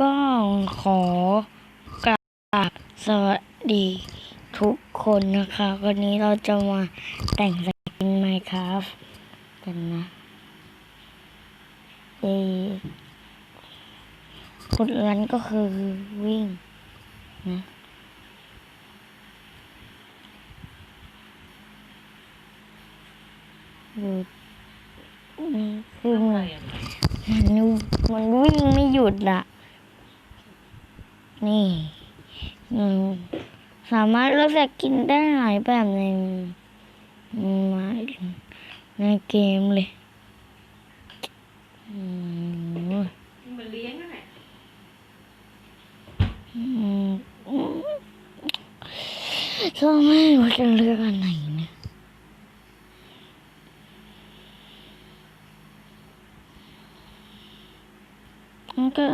ก็ขอกราบสวัสดีทุกคนนะคะ วันนี้เราจะมาแต่งสกินไมครับกันนะเอคนนั้นก็คือวิ่งนะอยู่คือมันมันมันวิ่งไม่หยุดอะ นี่อืมสามารถเลือกจะกินได้หลายแบบในมาในเกมเลยอืมมันเลี้ยงนั่นแหละอืมก็ไม่รู้จะเลือกอันไหนเนี่ยมันก็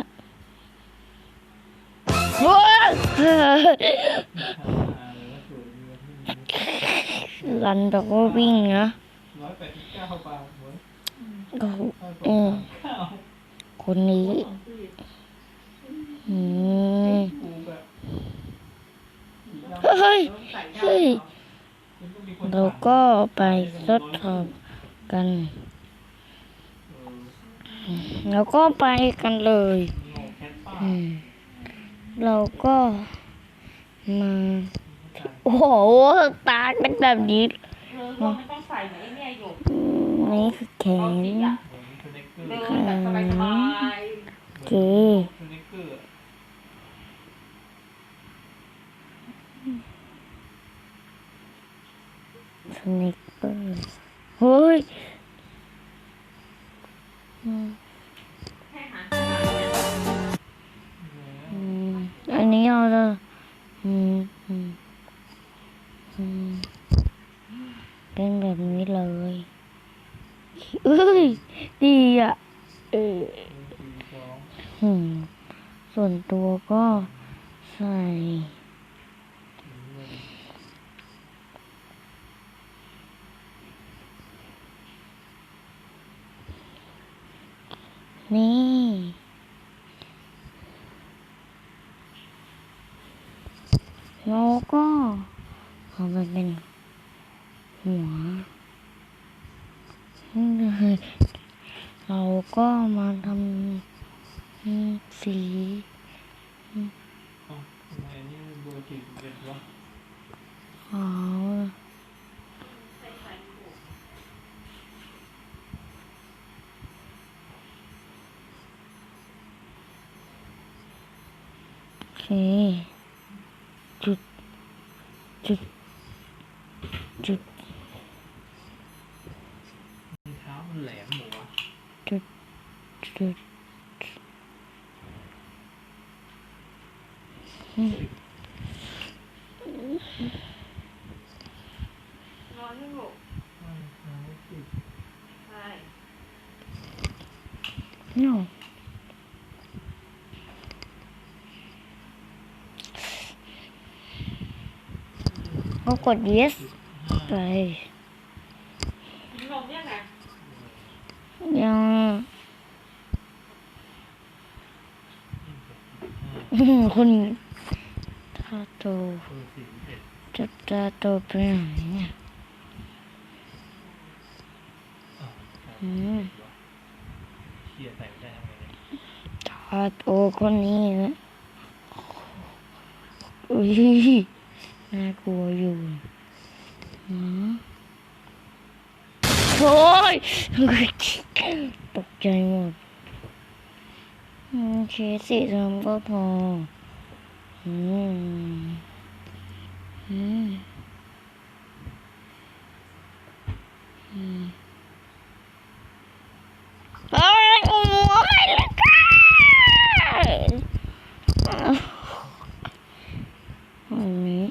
รันแต่ว่าวิ่งนะก็เออคนนี้อืมเฮ้ยเฮ้ยเราก็ไปทดสอบกัน แล้วก็ไปกันเลย อืม เราก็มาโอ้โหตาเป็นแบบนี้เออเราไม่ต้องใส่เหมือนไอ้เนี่ยหยกอืมนี่คือแขเอานจริงอะเหมือนสเน็กเกอร์เดินแบบสบายโอเคสเน็ก เป็นแบบนี้เลยเอ้ยดีอะเออสี่สองอืมส่วนตัวก็ใส่นี่แล้วก็เอาไปเป็น หัวเราก็มาทำสีอ้าทำไมอันนี้เบอร์สี่สิบเอ็ดวะขาวโอเค จุด จุด จุด รองเท้ามัน แหลมหมดวะจุดจุดอืมนอนไม่หกรองเท้าสิบใช่ no ก็กด yes ไป กินนมยังไง ยัง คุณตาโตจะตาโตไปไหนเนี่ยอืมตาโตคนนี้นะอุ้ยน่ากลัวอยู่หืมโอ้ยตกใจหมด เคสสีดำก็พอ อืม อืม อืมเอ้ยโอ้ยแล้วก็อันนี้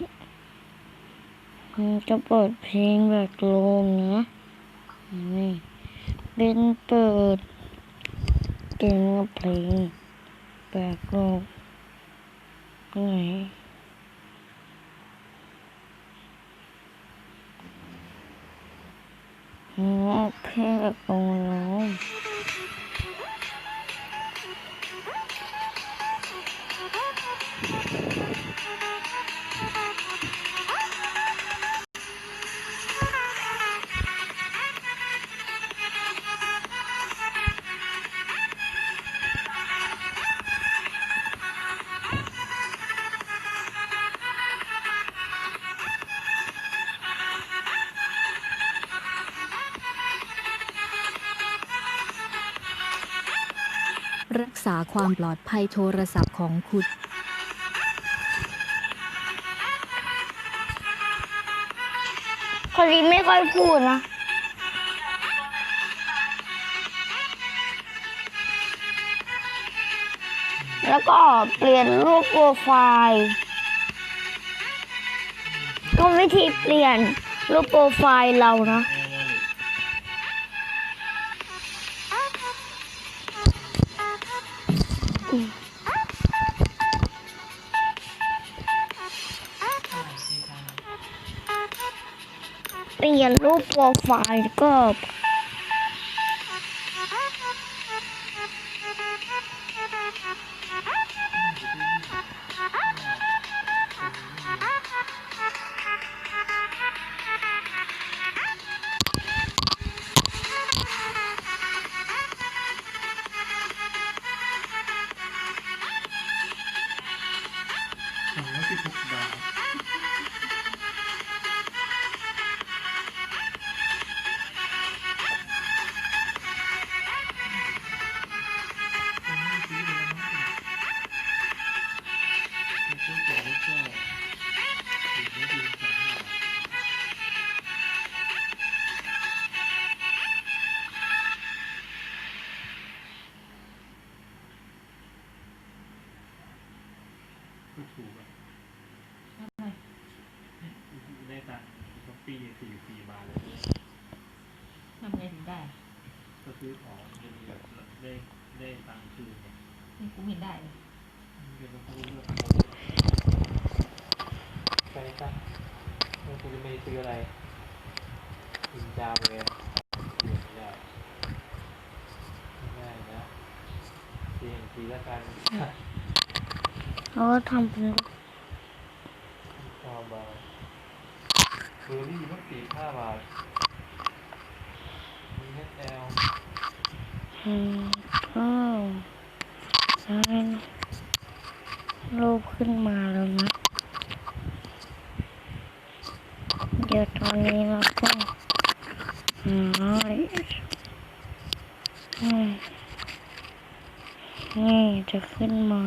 จะเปิดเพลงแบบโลมนะนี่เป็นเปิด เกมกับเพลงแปลกโลกไหนอ๋อเพลงแบบโลม รักษาความปลอดภัยโทรศัพท์ของคุณ คนนี้ไม่ค่อยพูดนะแล้วก็เปลี่ยนรูปโปรไฟล์ก็วิธีเปลี่ยนรูปโปรไฟล์เรานะ เปลี่ยนรูปโปรไฟล์ก็ ซื้อของเป็นแบบได้ได้ตังค์คืนเนี่ยนี่กูเห็นได้เลยเดี๋ยวเราพูดเรื่องไปซะเราคุณจะไม่ซื้ออะไรอินจามเลยเดี๋ยวไม่ได้ไม่ได้นะเสี่ยงทีละกันเขาทำเป็นรูปพอบาทเบอร์รี่มันสี่ห้าบาทมีเอสแอล อืม ก็สร้างรูปขึ้นมาแล้วนะ เดี๋ยวตอนนี้เราก็หาอืมนี่จะขึ้นมา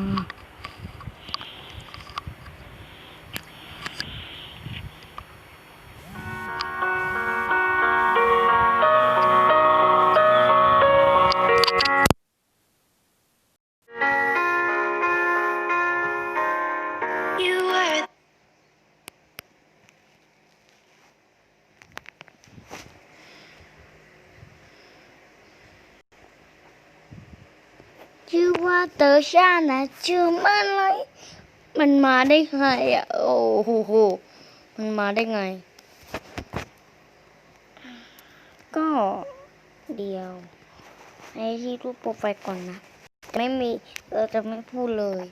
อร์ชานะชื่อมันอะไรมันมาได้ไงอะ โอ้โห มันมาได้ไง ก็เดียวให้ที่รูปโปรไฟล์ก่อนนะ ไม่มีเราจะไม่พูดเลย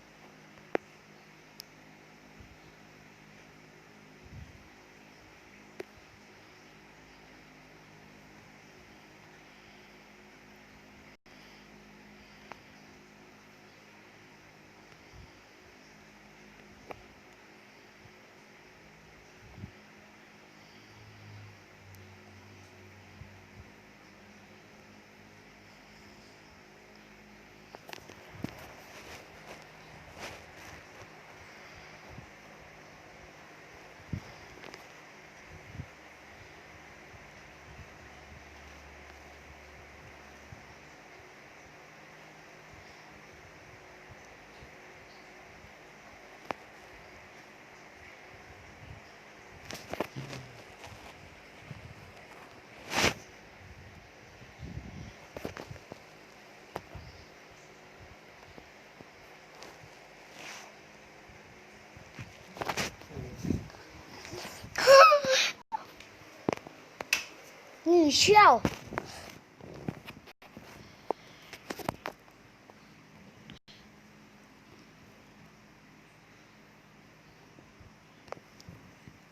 你笑。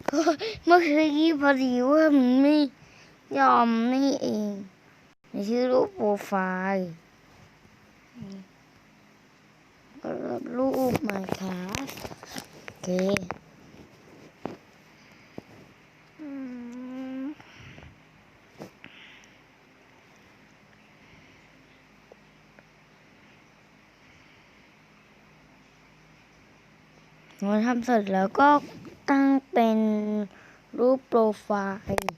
ก็เมื่อคืนนี้พอดีว่ามันไม่ยอมนี่เองในชื่อรูปโปรไฟล์รับรูปมาครับโอเค เราทำเสร็จแล้วก็ตั้งเป็นรูปโปรไฟล์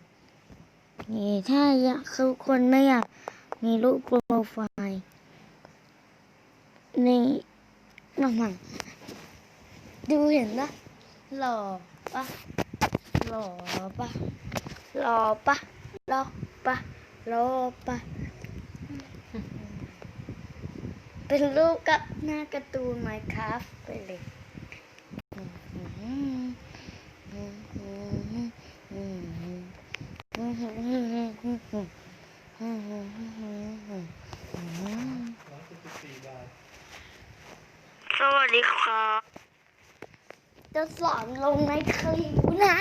นี่ถ้าอยากคือคนไม่อยากมีรูปโปรไฟล์นี่น้องดูเห็นปะหล่อปะหล่อปะหล่อปะหล่อปะหล่อปะเป็นรูปกับหน้าการ์ตูนไมครับไปเลย สวัสดีครับ จะสอนลงในคลิปนะ